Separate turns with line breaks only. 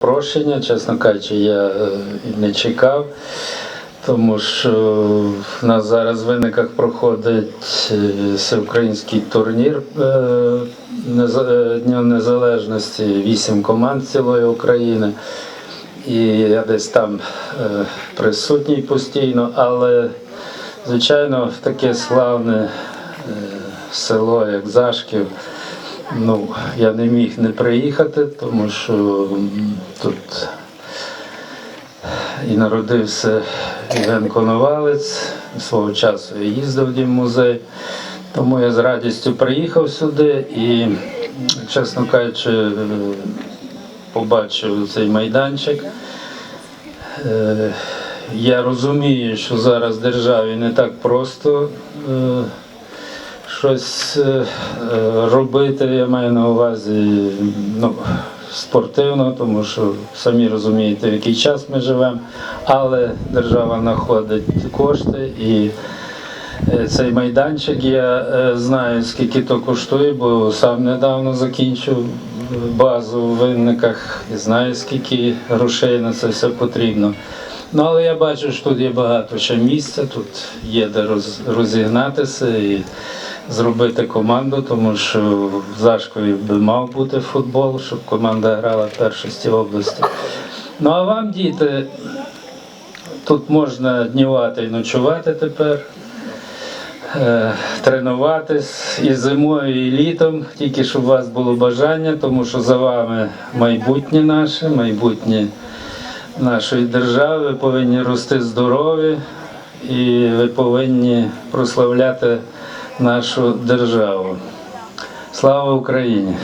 Прощення, чесно кажучи, я е, не чекав, тому що в нас зараз в виниках проходить е, всеукраїнський турнір е, Дня Незалежності, вісім команд цілої України. І я десь там присутній постійно, але, звичайно, в таке славне село, як Зашків, Ну, я не міг не приїхати, тому що тут і народився Євген Коновалець, свого часу я їздив в музей. Тому я з радістю приїхав сюди і, чесно кажучи, побачив цей майданчик. Е, Я розумію, що зараз державі не так просто е, щось е, е, робити, я маю на увазі ну, спортивно, тому що самі розумієте, в який час ми живемо, але держава знаходить кошти і е, цей майданчик я знаю, скільки то коштує, бо сам недавно закінчив базу в винниках і знаю, скільки грошей на це все потрібно. Ну, але я бачу, що тут є багато ще місця, тут є де роз, розігнатися і зробити команду, тому що в Зашкові би мав бути футбол, щоб команда грала в першості області. Ну а вам, діти, тут можна днювати і ночувати тепер. е, Тренуватись і зимою, і літом, тільки щоб у вас було бажання, тому що за вами майбутнє наше, майбутнє нашої держави, повинні рости здорові і ви повинні прославляти нашу державу. Слава Україні!